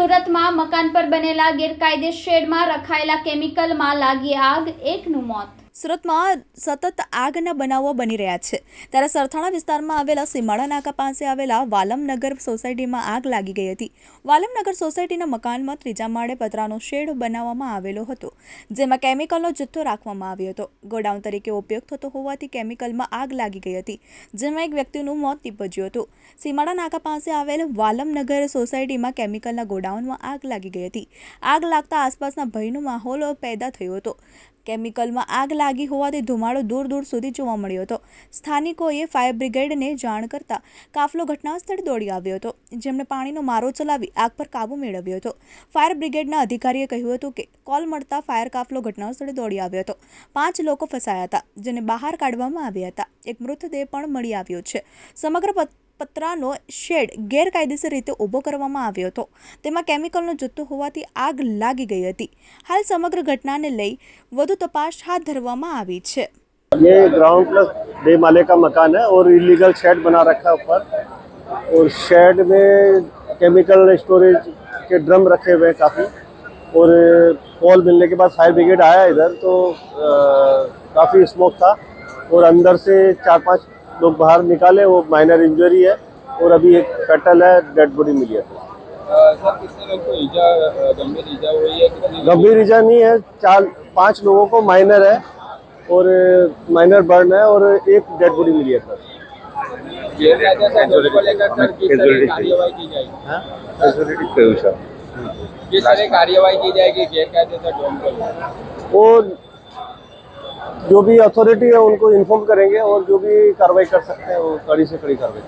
સુરતમાં મકાન પર બનેલા ગેરકાયદે શેડમાં રખાયેલા કેમિકલમાં લાગી આગ એકનું મોત. સુરતમાં સતત આગના બનાવો બની રહ્યા છે. ત્યારે સરથાણા વિસ્તારમાં આવેલા સીમાડા નાકા પાસે આવેલા વાલમનગર સોસાયટીમાં આગ લાગી ગઈ હતી. વાલમનગર સોસાયટીના મકાનમાં ત્રીજા માળે પતરાનો શેડ બનાવવામાં આવેલો હતો, જેમાં કેમિકલનો જથ્થો રાખવામાં આવ્યો હતો. ગોડાઉન તરીકે ઉપયોગ થતો હોવાથી કેમિકલમાં આગ લાગી ગઈ હતી, જેમાં એક વ્યક્તિનું મોત નીપજ્યું હતું. સીમાડા નાકા પાસે આવેલ વાલમનગર સોસાયટીમાં કેમિકલના ગોડાઉનમાં આગ લાગી ગઈ હતી. આગ લાગતા આસપાસના ભયનો માહોલ પેદા થયો હતો. કેમિકલમાં આગ લાગી હોવાથી ધુમાડો દૂર દૂર સુધી જોવા મળ્યો હતો. સ્થાનિકોએ ફાયર બ્રિગેડને જાણ કરતા કાફલો ઘટના સ્થળે દોડી આવ્યો હતો, જેમણે પાણીનો મારો ચલાવી આગ પર કાબુ મેળવ્યો હતો. ફાયર બ્રિગેડના અધિકારીએ કહ્યું હતું કે, કોલ મળતા ફાયર કાફલો ઘટના સ્થળે દોડી આવ્યો હતો. પાંચ લોકો ફસાયા હતા, જેને બહાર કાઢવામાં આવ્યા હતા. એક મૃતદેહ પણ મળી આવ્યો છે. સમગ્ર પતરાનો શેડ ગેરકાયદેસર રીતે ઊભો કરવામાં આવ્યો હતો તેમાં કેમિકલનો જથ્થો હોવાથી આગ લાગી ગઈ હતી હાલ સમગ્ર ઘટનાને લઈ વધુ તપાસ હાથ ધરવામાં આવી છે ये ग्राउंड प्लस डे माले का मकान है और इलीगल शेड बना रखा है ऊपर और शेड में केमिकल स्टोरेज के ड्रम रखे हुए हैं काफ़ी और कॉल मिलने के बाद फायर ब्रिगेड आया इधर तो काफ़ी स्मोक था और अंदर से चार पांच लोग बाहर निकाले वो माइनर इंजरी है और अभी एक कटल है डेड बॉडी मिली है। गंभीर इजा नहीं है चार पाँच लोगों को माइनर है और माइनर बर्न है और एक डेड बॉडी मिली है सर। कार्यवाही की जाएगी? वो जो भी अथॉरिटी है उनको इन्फॉर्म करेंगे और जो भी कार्रवाई कर सकते हैं वो कड़ी से कड़ी कार्रवाई